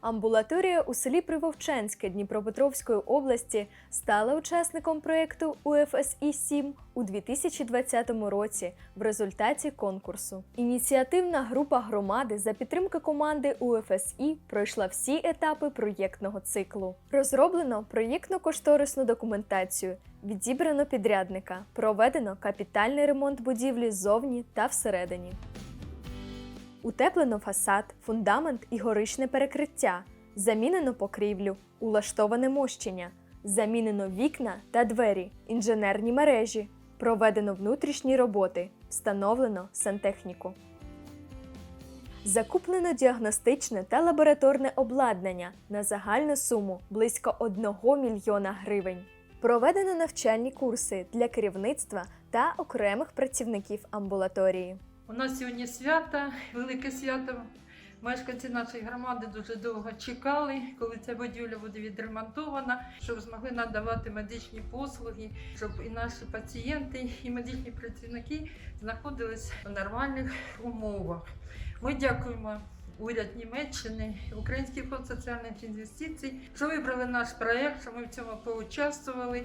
Амбулаторія у селі Привовчанське Дніпропетровської області стала учасником проєкту УФСІ 7 у 2020 році в результаті конкурсу. Ініціативна група громади за підтримки команди УФСІ пройшла всі етапи проєктного циклу. Розроблено проєктно-кошторисну документацію, відібрано підрядника, проведено капітальний ремонт будівлі ззовні та всередині. Утеплено фасад, фундамент і горичне перекриття, замінено покрівлю, улаштоване мощення, замінено вікна та двері, інженерні мережі, проведено внутрішні роботи, встановлено сантехніку. Закуплено діагностичне та лабораторне обладнання на загальну суму близько 1 мільйона гривень. Проведено навчальні курси для керівництва та окремих працівників амбулаторії. У нас сьогодні свято, велике свято. Мешканці нашої громади дуже довго чекали, коли ця будівля буде відремонтована, щоб змогли надавати медичні послуги, щоб і наші пацієнти, і медичні працівники знаходились в нормальних умовах. Ми дякуємо уряд Німеччини, Український фонд соціальних інвестицій, що вибрали наш проєкт, що ми в цьому поучаствували.